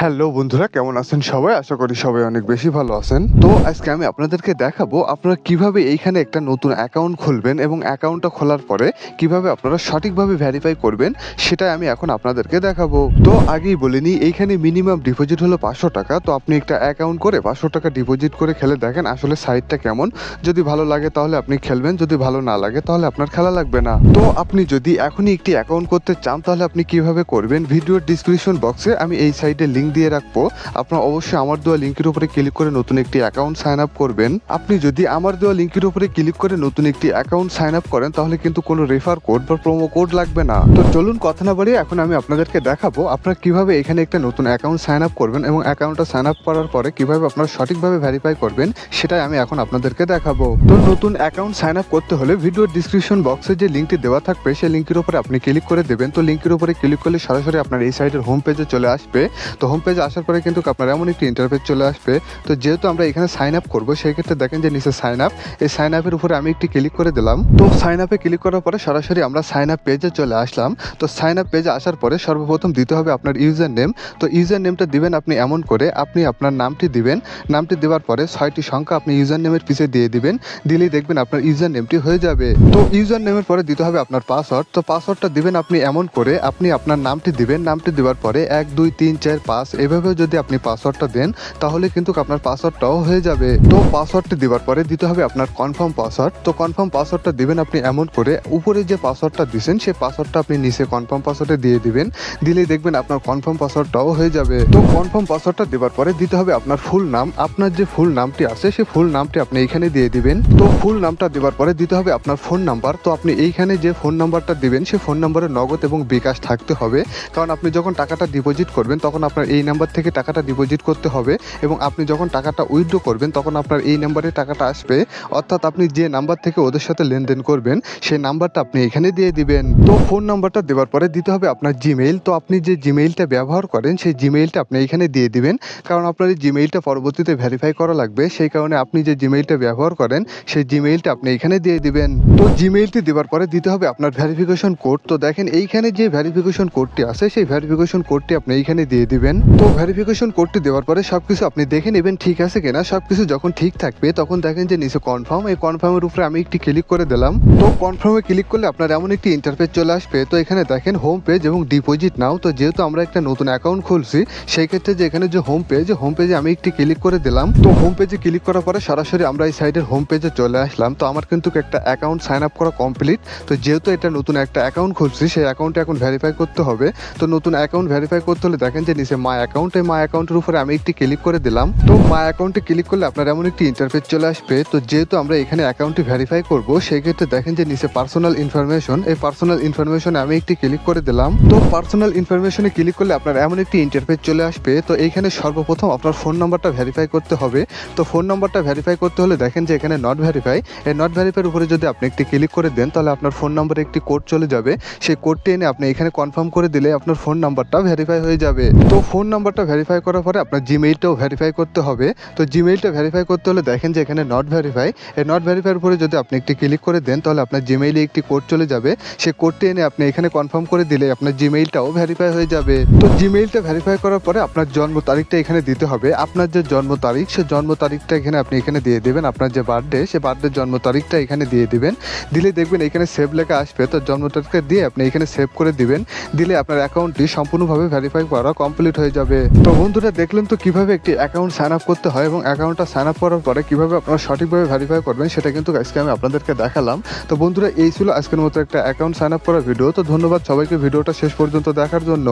Hello বন্ধুরা, কেমন আছেন সবাই? আশা করি সবাই অনেক বেশি ভালো আছেন। তো আজকে আমি আপনাদেরকে দেখাবো আপনারা কীভাবে এইখানে একটা নতুন অ্যাকাউন্ট খুলবেন এবং অ্যাকাউন্টটা খোলার পরে কীভাবে আপনারা সঠিকভাবে ভ্যারিফাই করবেন, সেটাই আমি এখন আপনাদেরকে দেখাবো। তো আগেই বলিনি এইখানে মিনিমাম ডিপোজিট হলো পাঁচশো টাকা। তো আপনি একটা অ্যাকাউন্ট করে পাঁচশো টাকা ডিপোজিট করে খেলে দেখেন আসলে সাইটটা কেমন। যদি ভালো লাগে তাহলে আপনি খেলবেন, যদি ভালো না লাগে তাহলে আপনার খেলা লাগবে না। তো আপনি যদি এখনই একটি অ্যাকাউন্ট করতে চান তাহলে আপনি কীভাবে করবেন, ভিডিওর ডিসক্রিপশন বক্সে আমি এই সাইটের লিঙ্ক দিয়ে রাখব। আপনার অবশ্যই আমার দেওয়া লিঙ্কের উপরে ক্লিক করে নতুন একটি অ্যাকাউন্ট সাইন আপ করবেন। আপনি যদি আমার দেওয়া লিঙ্কের উপরে ক্লিক করে নতুন একটি অ্যাকাউন্ট সাইন আপ করেন, তাহলে কিন্তু কোনো রেফার কোড বা প্রোমো কোড লাগবে না। তো চলুন কথা না বাড়িয়ে এখন আমি আপনাদেরকে দেখাবো আপনারা কীভাবে এখানে একটা নতুন অ্যাকাউন্ট সাইন আপ করবেন এবং অ্যাকাউন্টটা সাইন আপ করার পরে কীভাবে আপনারা সঠিকভাবে ভেরিফাই করবেন, সেটাই আমি এখন আপনাদেরকে দেখাবো। তো নতুন অ্যাকাউন্ট সাইন আপ করতে হলে ভিডিওর ডিসক্রিপশন বক্সে যে লিঙ্কটি দেওয়া থাকবে, সেই লিঙ্কের উপরে আপনি ক্লিক করে দেবেন। তো লিঙ্কের উপরে ক্লিক করলে সরাসরি আপনার এই সাইটের হোম পেজে চলে আসবে। তো পেজে আসার পরে কিন্তু আপনার এমন একটি ইন্টারফেস চলে আসবে। তো যেহেতু আমরা এখানে সাইন আপ করব সেই ক্ষেত্রে দেখেন যে নিচে সাইন আপ এই সাইন আপের উপরে আমি একটি ক্লিক করে দিলাম। তো সাইন আপে ক্লিক করার পরে সরাসরি আমরা সাইন আপ পেজে চলে আসলাম। তো সাইন আপ পেজে আসার পরে সর্বপ্রথম দিতে হবে আপনার ইউজার নেম তো ইউজার নেমটা দিবেন আপনি এমন করে, আপনি আপনার নামটি দিবেন। নামটি দেওয়ার পরে ছয়টি সংখ্যা আপনি ইউজার নেমের পিছিয়ে দিয়ে দিবেন। দিলেই দেখবেন আপনার ইউজার নেমটি হয়ে যাবে। তো ইউজার নেমের পরে দিতে হবে আপনার পাসওয়ার্ড তো পাসওয়ার্ডটা দিবেন আপনি এমন করে, আপনি আপনার নামটি দিবেন। নামটি দেওয়ার পরে এক, দুই, তিন, চার, পাঁচ এভাবে যদি আপনি পাসওয়ার্ডটা দেন, তাহলে কিন্তু আপনার পাসওয়ার্ডটাও হয়ে যাবে। তো পাসওয়ার্ডটি দেওয়ার পরে দিতে হবে আপনার কনফার্ম পাসওয়ার্ড তো কনফার্ম পাসওয়ার্ডটা দিবেন আপনি এমন করে, উপরে যে পাসওয়ার্ডটা দিছেন, সেই পাসওয়ার্ডটা আপনি নিচে কনফার্ম পাসওয়ার্ডে দিয়ে দিবেন। দিলেই দেখবেন আপনার কনফার্ম পাসওয়ার্ডটাও হয়ে যাবে। তো কনফার্ম পাসওয়ার্ডটা দেওয়ার পরে দিতে হবে আপনার ফুল নাম। আপনার যে ফুল নামটি আছে, সেই ফুল নামটি আপনি এইখানে দিয়ে দিবেন। তো ফুল নামটা দেওয়ার পরে দিতে হবে আপনার ফোন নাম্বার তো আপনি এইখানে যে ফোন নাম্বারটা দিবেন, সেই ফোন নাম্বারে নগদ এবং বিকাশ থাকতে হবে। কারণ আপনি যখন টাকাটা ডিপোজিট করবেন, তখন আপনার এই নাম্বার থেকে টাকাটা ডিপোজিট করতে হবে এবং আপনি যখন টাকাটা উইথড্র করবেন, তখন আপনার এই নাম্বারে টাকাটা আসবে। অর্থাৎ আপনি যে নাম্বার থেকে ওদের সাথে লেনদেন করবেন, সেই নাম্বারটা আপনি এখানে দিয়ে দিবেন। তো ফোন নাম্বারটা দেওয়ার পরে দিতে হবে আপনার জিমেইল তো আপনি যে জিমেইলটা ব্যবহার করেন, সেই জিমেইলটা আপনি এখানে দিয়ে দিবেন। কারণ আপনার এই জিমেইলটা পরবর্তীতে ভেরিফাই করা লাগবে। সেই কারণে আপনি যে জিমেইলটা ব্যবহার করেন, সেই জিমেইলটা আপনি এখানে দিয়ে দিবেন। তো জিমেইলটি দেওয়ার পরে দিতে হবে আপনার ভেরিফিকেশন কোড তো দেখেন এইখানে যে ভেরিফিকেশন কোডটি আছে, সেই ভেরিফিকেশন কোডটি আপনি এইখানে দিয়ে দিবেন। তো ভেরিফিকেশন কোডটি দেওয়ার পরে সব কিছু আপনি দেখে নেবেন ঠিক আছে কিনা। সব কিছু যখন ঠিক থাকবে, তখন দেখেন যে নিচে কনফার্ম এই কনফার্মের উপরে আমি একটি ক্লিক করে দিলাম। তো কনফার্মে ক্লিক করলে আপনার এমন একটি ইন্টারফেস চলে আসবে। তো এখানে দেখেন হোম পেজ এবং ডিপোজিট নাও তো যেহেতু আমরা একটা নতুন অ্যাকাউন্ট খুলছি, সেই ক্ষেত্রে যে এখানে যে হোম পেজ হোম পেজে আমি একটি ক্লিক করে দিলাম। তো হোম পেজে ক্লিক করার পরে সরাসরি আমরা এই সাইডের হোম পেজে চলে আসলাম। তো আমার কিন্তু একটা অ্যাকাউন্ট সাইন আপ করা কমপ্লিট তো যেহেতু এটা নতুন একটা অ্যাকাউন্ট খুলছি, সেই অ্যাকাউন্টে এখন ভেরিফাই করতে হবে। তো নতুন অ্যাকাউন্ট ভেরিফাই করতে হলে দেখেন যে নিচে মাই অ্যাকাউন্ট এই মাই অ্যাকাউন্টের উপরে আমি একটি ক্লিক করে দিলাম। তো মাই অ্যাকাউন্টে ক্লিক করলে আপনার এমন একটি ইন্টারফেস চলে আসবে। তো যেহেতু আমরা এখানে অ্যাকাউন্টটি ভেরিফাই করব সেই ক্ষেত্রে দেখেন যে নিচে পার্সোনাল ইনফরমেশন এই পার্সোনাল ইনফরমেশনে আমি একটি ক্লিক করে দিলাম। তো পার্সোনাল ইনফরমেশনে ক্লিক করলে আপনার এমন একটি ইন্টারফেস চলে আসবে। তো এইখানে সর্বপ্রথম আপনার ফোন নাম্বারটা ভেরিফাই করতে হবে। তো ফোন নাম্বারটা ভেরিফাই করতে হলে দেখেন যে এখানে নট ভেরিফাই এই নট ভেরিফাইয়ের উপরে যদি আপনি একটি ক্লিক করে দেন, তাহলে আপনার ফোন নাম্বারে একটি কোড চলে যাবে। সেই কোডটি এনে আপনি এখানে কনফার্ম করে দিলে আপনার ফোন নাম্বারটা ভেরিফাই হয়ে যাবে। তো ফোন নাম্বারটা ভেরিফাই করার পরে আপনার জিমেইলটাও ভেরিফাই করতে হবে। তো জিমেইলটা ভেরিফাই করতে হলে দেখেন যে এখানে নট ভেরিফাই এই নট ভেরিফাইয়ের উপরে যদি আপনি একটি ক্লিক করে দেন, তাহলে আপনার জিমেইলে একটি কোড চলে যাবে। সেই কোডটি এনে আপনি এখানে কনফার্ম করে দিলে আপনার জিমেইলটাও ভেরিফাই হয়ে যাবে। তো জিমেইলটা ভেরিফাই করার পরে আপনার জন্ম তারিখটা এখানে দিতে হবে। আপনার যে জন্ম তারিখ, সে জন্ম তারিখটা এখানে আপনি এখানে দিয়ে দেবেন। আপনার যে বার্থডে সে বার্থডে জন্ম তারিখটা এখানে দিয়ে দিবেন। দিলে দেখবেন এখানে সেভ লেখা আসবে। তো জন্ম তারিখটা দিয়ে আপনি এখানে সেভ করে দিবেন। দিলে আপনার অ্যাকাউন্টটি সম্পূর্ণভাবে ভেরিফাই করা কমপ্লিট হয়ে যাবে। তো বন্ধুরা, দেখলেন তো কীভাবে একটি অ্যাকাউন্ট সাইন আপ করতে হয় এবং অ্যাকাউন্টটা সাইন আপ করার পরে কীভাবে আপনারা সঠিকভাবে ভেরিফাই করবেন, সেটা কিন্তু আজকে আমি আপনাদেরকে দেখালাম। তো বন্ধুরা, এই ছিল আজকের মতো একটা অ্যাকাউন্ট সাইন আপ করার ভিডিও তো ধন্যবাদ সবাইকে ভিডিওটা শেষ পর্যন্ত দেখার জন্য।